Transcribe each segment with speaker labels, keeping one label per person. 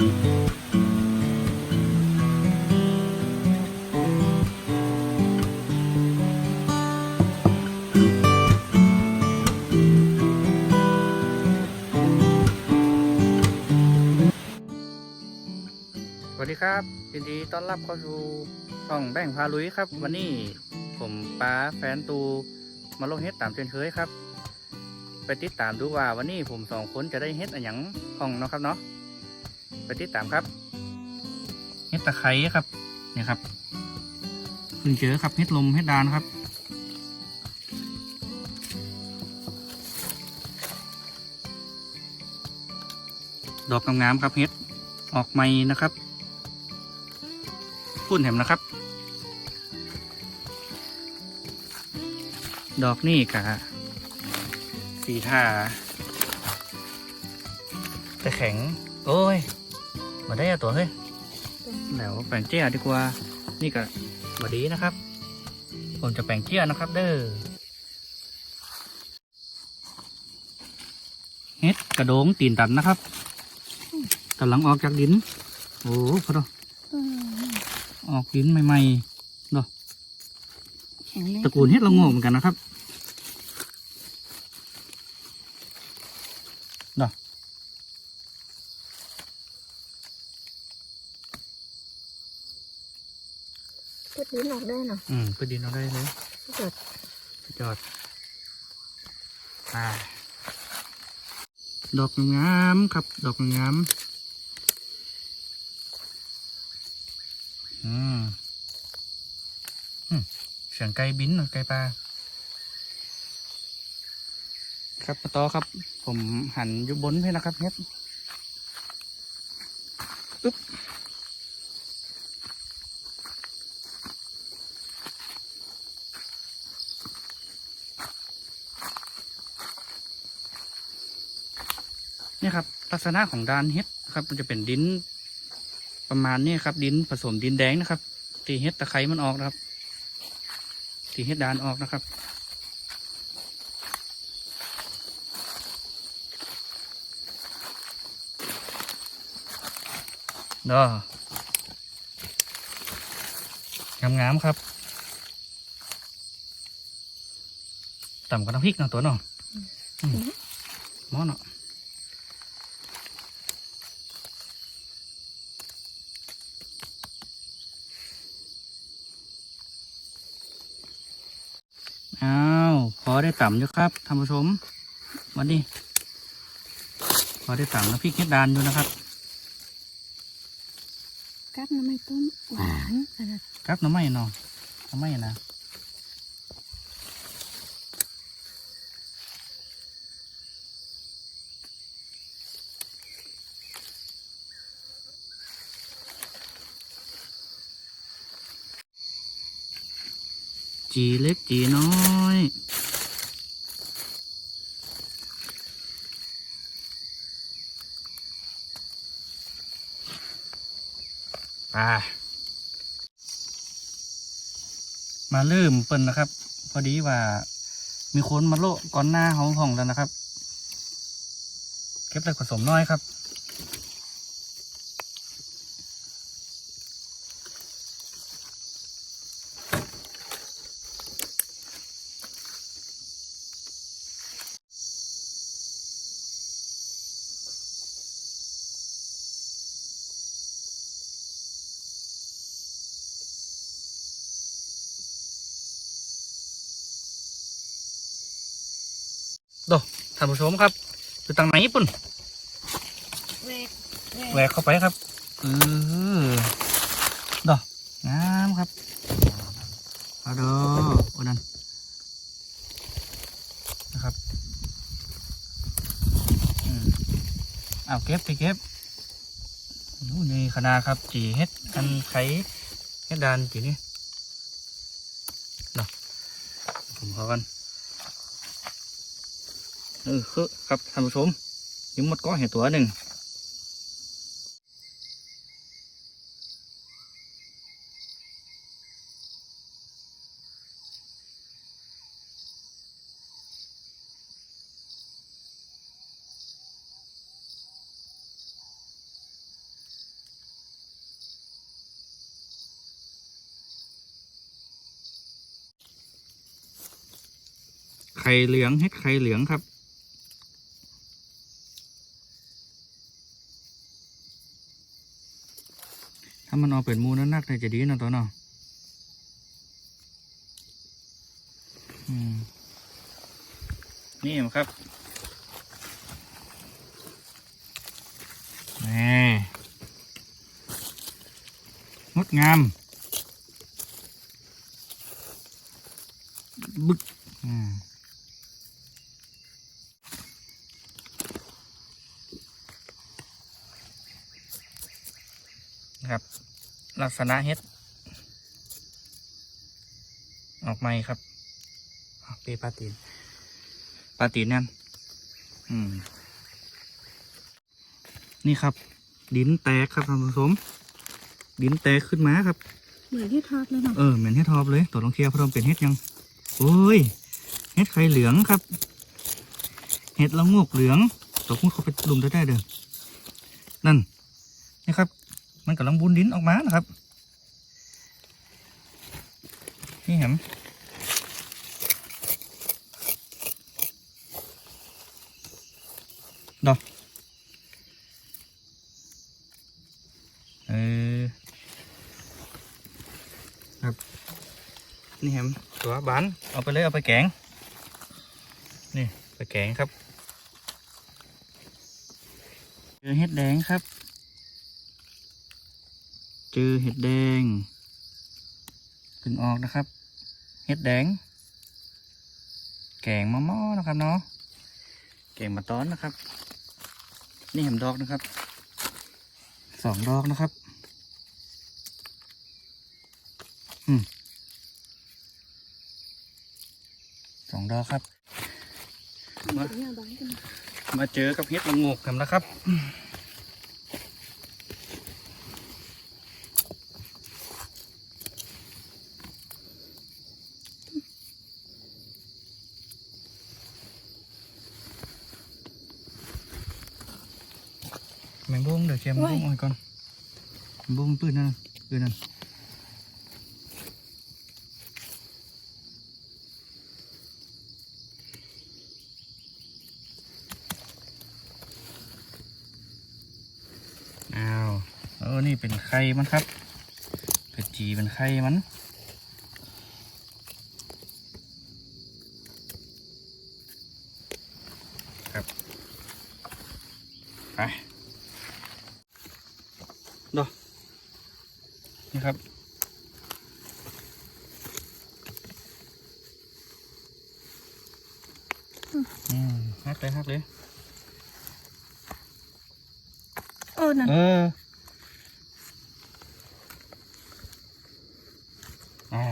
Speaker 1: สวัสดีครับยินดีต้อนรับเข้าสู่ช่องแบ่งพาลุยครับ วันนี้ผมป้าแฟนตูมาลงเฮ็ดตามเช่นเคยครับ ไปติดตามดูว่าวันนี้ผมสองคนจะได้เฮ็ดอะไรอย่างห้องเนาะครับเนาะ ไปติดตามครับเฮ็ดตะไคร้ครับเนี่ยครับเพิ่งเจอครับเฮ็ดลมเฮ็ดดานครับดอกงามๆครับเฮ็ดออกใหม่นะครับพุ่นแหมนะครับ ดอกนี่กะสีท่าแต่แข็ง โอ้ย มาได้อะตัวเฮ้ยแล้วแปลงเจี้ยดีกว่า นี่ก็บดีนะครับ ผมจะแปลงเจี้ยนะครับ เด้อเฮ็ดกระโดงตีนตันนะครับกำลังออกจากดิน โอ้พอดออกดินใหม่ๆ
Speaker 2: แข็งแรง
Speaker 1: ตระกูลเฮ็ดละโงกเหมือนกันนะครับ
Speaker 2: พู ดลิ้นออกได้เนาะ
Speaker 1: อืมไปดินเอาได้เลย
Speaker 2: ถ้าเกิด
Speaker 1: สุดยอดอ่าดอกงามครับ ดอกงามอืมอืมเสียงไก่บินไก่ปลาครับมาต่อครับ ผมหันอยู่บนให้นะครับเฮ็ดปึ๊บ เนี่ยครับลั กษณะของดานเฮ็ดครับ มันจะเป็นดินประมาณนี้ครับ ดินผสมดินแดงนะครับ ตีเฮ็ดตะไคร้มันออกนะครับ ตีเฮ็ดดานออกนะครับดองามๆครับต่ำกว่าน้ำพริกเนาะตัวเนาะอืมหม้อเนาะ อ้าวพอได้ ต่ำอยู่ครับท่านผู้ชม วันนี้พอได้ต่ำแล้วพี่เค็ดดานอยู่นะครับ
Speaker 2: กัดน้ำไม่ต้มหวานขนาด
Speaker 1: ครับน้ำไม่เนอน้ำไม่นะจีเล็กจีน้อย ไปมาเริ่มเปิ้นนะครับ พอดีว่า มีคนมาโลก่อนหน้าห้องห้องแล้วนะครับ เก็บได้ผสมน้อยครับ ดท่านผู้ชมครับอยู่ทางไหนปุ่น
Speaker 2: เวก
Speaker 1: แหวกเข้าไปครับเออดอกงามครับเอาเดอโอ้นั่นนะครับอืมเอาเก็บไปเก็บนู่นนี่ขนาดครับ จีเฮ็ดกันไขเฮ็ดดานจีนี่ดอกผมขอกัน เออคือครับท่านผู้ชมยังหมดก้อนเห็นตัวหนึ่งไข่เหลืองเห็ดไข่เหลืองครับ ถ้ามันเอาเป็นหมูนักนักๆเนี่ยจะดีนะตัวเนาะอืมนี่ครับนี่งดงามบึกอืมนะครับ ลั กษณะเฮ็ด ออกไหมครับอะเปปลาตีนปลาตีนนั่นอืม นี่ครับ ดินแตกครับท่านผู้ชมดินแตกขึ้นมาครับ
Speaker 2: เหมือนที่ทอดเลยเนาะ
Speaker 1: เออเหมือนเฮ็ดทอบเลยตัวลองเคลียร์พร้อมเป็นเฮ็ดยังโอ้ยเฮ็ดไข่เหลืองครับเฮ็ดละงวกเหลืองตัวพูดเขาไปลุมได้ได้เด้อนั่นนี่ครับ มันกำลังบุนดินออกมานะครับ นี่เห็นดอกเออนี่แฮมตัวบานเอาไปเลยเอาไปแกงนี่ไปแกงครับเจอเห็ดแดงครับ เจอเห็ดแดงเพิ่งออกนะครับ เห็ดแดง แกงมะม่อนะครับเนาะแกงมาต้อนนะครับ นี่แฮมดอกนะครับสองดอกนะครับอืมสองดอกครับ มา
Speaker 2: เนี่ยบ้านกัน
Speaker 1: มาเจอกับเห็ดละงกกันนะครับ แมงบุ้งเดี๋ยวเชียร์แมงบุ้งเอาไว้ก่อนแมงบุ้งปื นนั่นน่ะปืนนั่นอ้าวเออนี่เป็นไข่มันครับกระจีเป็นไข่มัน ครับ ไป ดอนี่ครับ อืมฮักเลยฮักเลย
Speaker 2: เออนั่น
Speaker 1: เอออ่า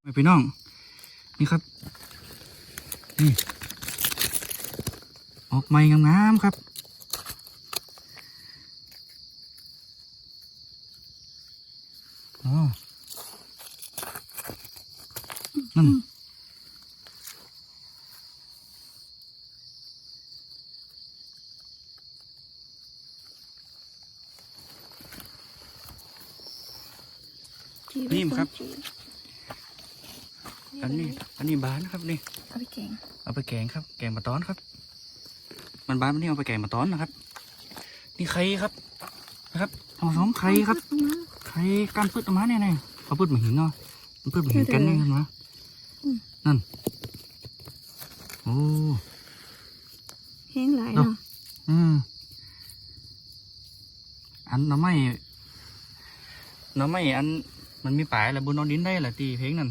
Speaker 1: ไปพี่น้อง นี่ครับ นี่ ออกใหม่งามๆครับ อ๋อ นั่น
Speaker 2: จี
Speaker 1: นี่ครับ
Speaker 2: จี
Speaker 1: อันนี้อันนี้บานนะครับนี่
Speaker 2: เอาไปแกง
Speaker 1: เอาไปแกงครับ แกงมาต้อนครับ มันบานมันนี่เอาไปแกงมาต้อนนะครับ นี่ไข่ครับ นะครับผสมไข่ครับ
Speaker 2: เอามา
Speaker 1: ไข่การพืชออกมาเนี่ยไงเอาพืชมาหินเนาะมันพืชมาหินกันนี่เห็นไหม
Speaker 2: อืม
Speaker 1: นั่น โอ้
Speaker 2: แห้งหลายเนาะ
Speaker 1: อืมอันหน้ำไม้หน้ำไม้อัน มันมีปลายแล้วบนนอนดินได้แหละตีเพลงนั่น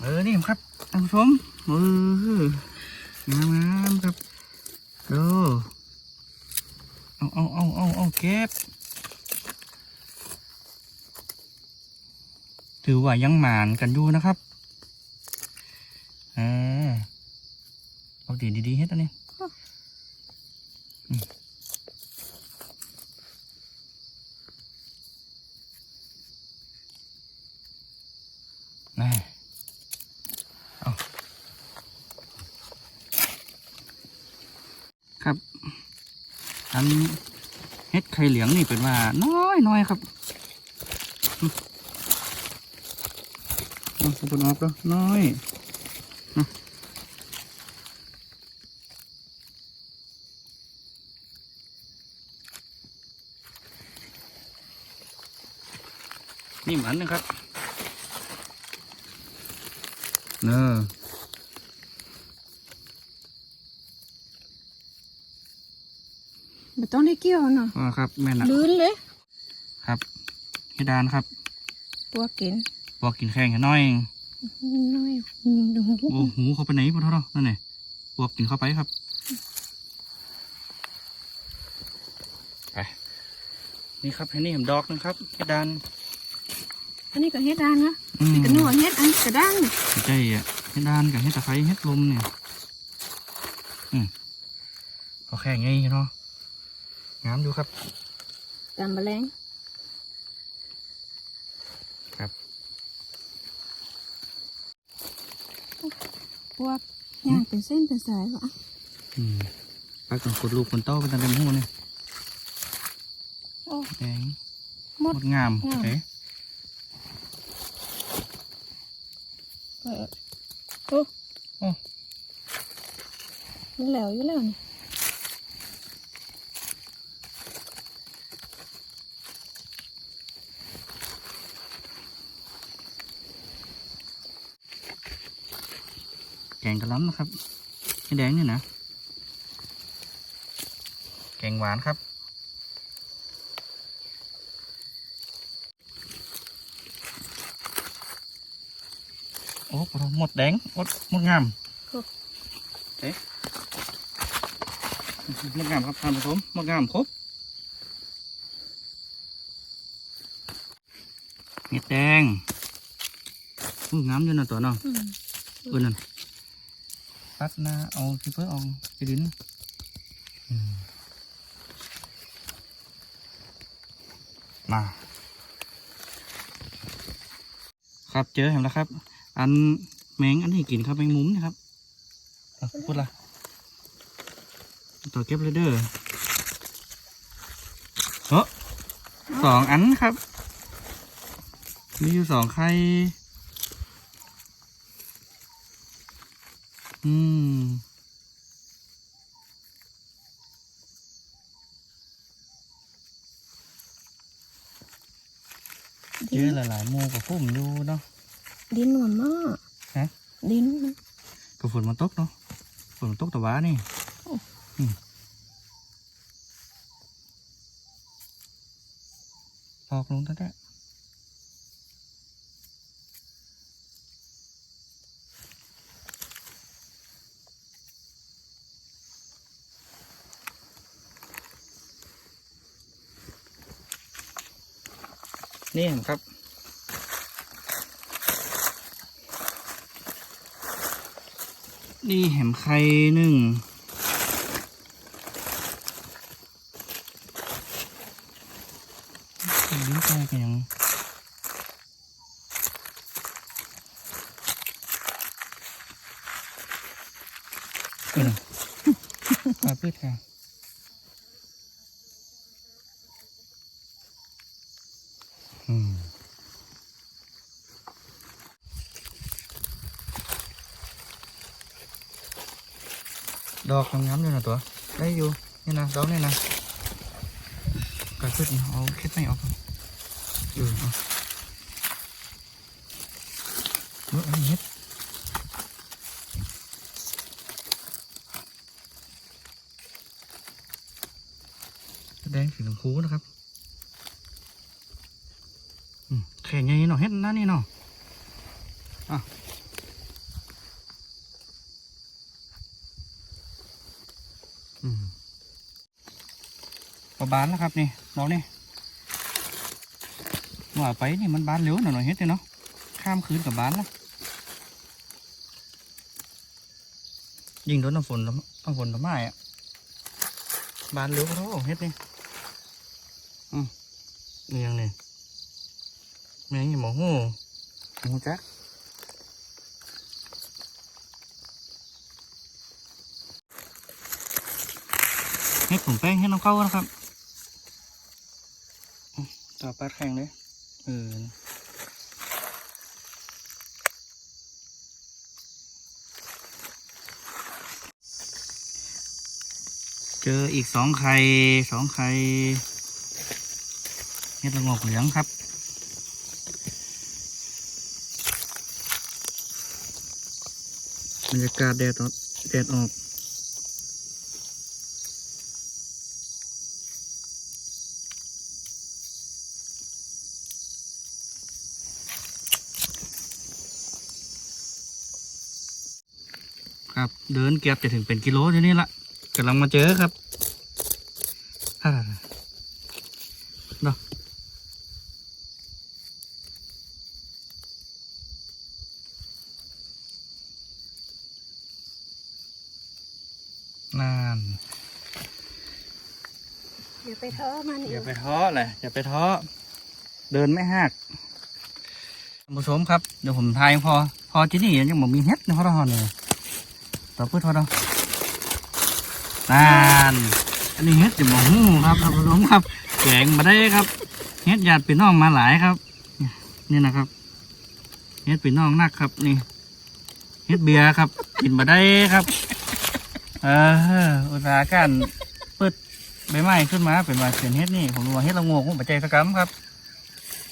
Speaker 1: เออ นี่ครับท่านผู้ชมเอองามงามๆครับดูเอาเอาเอาเอาเอาเก็บ ถือว่ายังหมานกันอยู่นะครับอ่าเอาดีดีๆเฮ็ดอันนี้ น่ครับอันเฮ็ดไข่เหลืองนี่เป็นว่าน้อยน้อยครับเอาสปุนออกแล้วน้อยนี่เหมันนะครับ เนอะ
Speaker 2: ไม่ต้องได้เกี่ยวเนาะ
Speaker 1: อ๋อครับแม่นละ
Speaker 2: ลื่นเลย
Speaker 1: ครับเฮดานครับ
Speaker 2: ตัวกิน
Speaker 1: บอกกินแข้งแค่น้อยเอง
Speaker 2: น้อยอืมดู
Speaker 1: โอ้หูเขาไปไหนพอเท่าเนาะนั่นไงบอกกินเข้าไปครับไปนี่ครับให้นี่เห็นดอกนะครับเฮดาน
Speaker 2: อันนี้ก็เฮ็ดด้านนะ
Speaker 1: อืม
Speaker 2: นี่ก็นัวเฮ็ดอันนี้ก็ด้านนี่
Speaker 1: ใจอะเฮดานกับเฮดตะไคร้เฮดลมเนี่ยอืมเขาแค่ไงเนาะงามดูครับ
Speaker 2: ตามแมลง
Speaker 1: ครับ
Speaker 2: พวกย่างเป็นเส้นเป็นสายวะ
Speaker 1: อืมปลากระขุดลูกคนโตเป็นตันเต็มหูเนี่ย
Speaker 2: โอ้
Speaker 1: แดง
Speaker 2: หมด
Speaker 1: หมดงาม
Speaker 2: งาม
Speaker 1: เอ๊ะ
Speaker 2: เอ โอ้
Speaker 1: โอ้
Speaker 2: มันแล้วอยู่แล้วนี่
Speaker 1: แกงกระล้ำนะครับไอ้แดงเนี่ยนะ แกงหวานครับ อ้ปลาหมดแดงหมดหมดงามเอ๊ะหมดงามครับท่านผู้ชมหมดงามครบเห็ดแดงอู้งามอยู่นะตัวเนาะ
Speaker 2: อืม
Speaker 1: เออนั่นปัดหน้าเอาที่เพื่อเอาไปดินอืมมา ครับเจอเห็นแล้วครับ อันแมงอันนี้กินครับแมงมุมนะครับพูดละตัวเก็บเลยเด้อเออสองอันครับ มีอยู่สองไข่ อืมเจอหลายๆมูกับพุ่มอยู่เนาะ
Speaker 2: ดินหวานมาก
Speaker 1: ฮะ
Speaker 2: ดินนะ
Speaker 1: กับฝนมันตกเนาะฝนมันตกแต่ว่านี่
Speaker 2: โอ้
Speaker 1: อืมออกลงตั้งแต่นี่เห็นครับ นี่แหมไข่หนึ่งลิ้นไก่กันยังเออปลาพืชค่ะอืม ดอกงามๆเลยนะตัวได้อยู่นี่นะดอกนี่นะกระขึ้นเอาค็ดไม่ออกอยู่เอาเอออันนี้เฮ็ดแดงสีชมพูนะครับแข็งอย่างนี้เนาะเฮ็ดน้านี่เนาะอะ พอบานแล้วครับนี่เรานี่ว่าไปนี่มันบานเร็วหน่อยๆเฮ็ดเลยเนาะข้ามคืนกับบานละยิงโดนน้ำฝนแล้วน้ำฝนน้ำไม้อะบานเร็วก็เท่าเฮ็ดนี่อืมนี่ยังนี่แม่งยังหมอหูหมูจักให้ผมแป้งให้น้องเข้านะครับ ต่อปัดแข่งเลยเออเจออีกสองไข่สองไข่เม็ดละงอกเหลืองครับบรรยากาศแดดแดดออก ครับ เดินเก็บจะถึงเป็นกิโลที่นี่ละกำลังมาเจอครับฮ่าเนาะนั่น
Speaker 2: อย่าไปท้อมัน
Speaker 1: อย่าไปท้อเลยอย่าไปท้อเดินไม่หักท่านผู้ชมครับ เดี๋ยวผมทายพอ พอที่นี่ยังบอกมีเฮ็ดนะพ่อทอนเลย ต่อพูดทอดเอานั่นอันนี้เฮ็ดจะบอกหูครับท่านผู้ชมครับแกงมาได้ครับเฮ็ดญาติพี่น้องมาหลายครับ นี่นะครับเฮ็ดพี่น้องนักครับนี่เฮ็ดเบียร์ครับกินมาได้ครับเอออุตสาหการเปิดใบไม้ขึ้นมาเป็นว่าเสียนเฮ็ดนี่ผมรู้ว่าเฮ็ดละโงกผมปัจจัยสกรรมครับ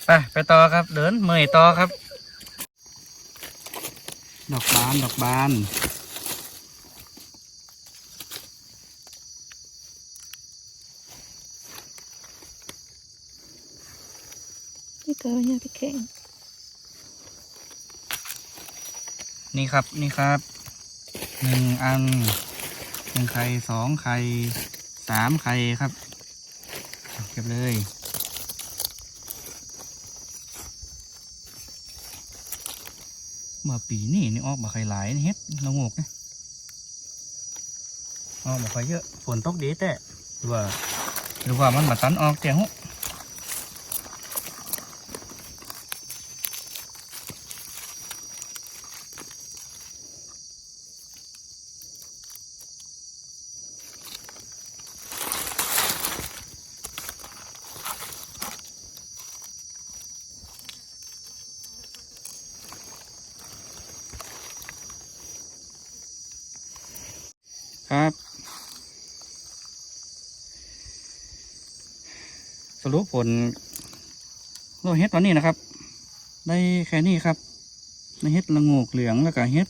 Speaker 1: ไปไปต่อครับ เดินเมอยต่อครับ ดอกบานดอกบาน
Speaker 2: นี่เกิดอย่าไปแข่ง
Speaker 1: นี่ครับนี่ครับหนึ่งอันหนึ่งไข่สองไข่สามไข่ครับเก็บเลยมาปีนี่นี่ออกมาไข่หลายเฮ็ดละงกนะออกมาไข่เยอะฝนตกดีแต่หรือว่าหรือว่ามันมาตันออกแกง สรุปผลโลเฮ็ดตอนนี้นะครับ ได้แค่นี้ครับในเฮ็ดละโงกเหลืองแล้วก็เฮ็ด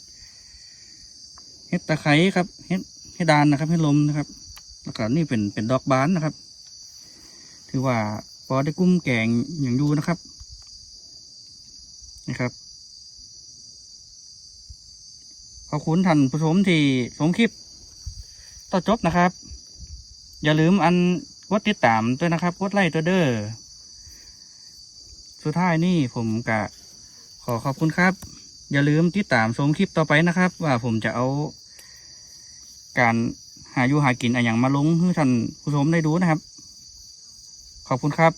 Speaker 1: เฮ็ดตะไคร้ครับเฮ็ดเฮ็ดดานนะครับเฮ็ดลมนะครับ แล้วก็นี่เป็นเป็นดอกบานนะครับ ถือว่าพอได้กุ้มแกงอย่างอยู่นะครับนะครับขอบคุณท่านผู้ชมที่ชมคลิปต่อจบนะครับ อย่าลืมอัน กดติดตามด้วยนะครับกดไลค์ตัวเด้อสุดท้ายนี่ผมกะขอขอบคุณครับ อย่าลืมติดตามชมคลิปต่อไปนะครับ ว่าผมจะเอา การหาอยู่หากินอะไรอย่างมาลงให้ท่านผู้ชมได้ดูนะครับ ขอบคุณครับ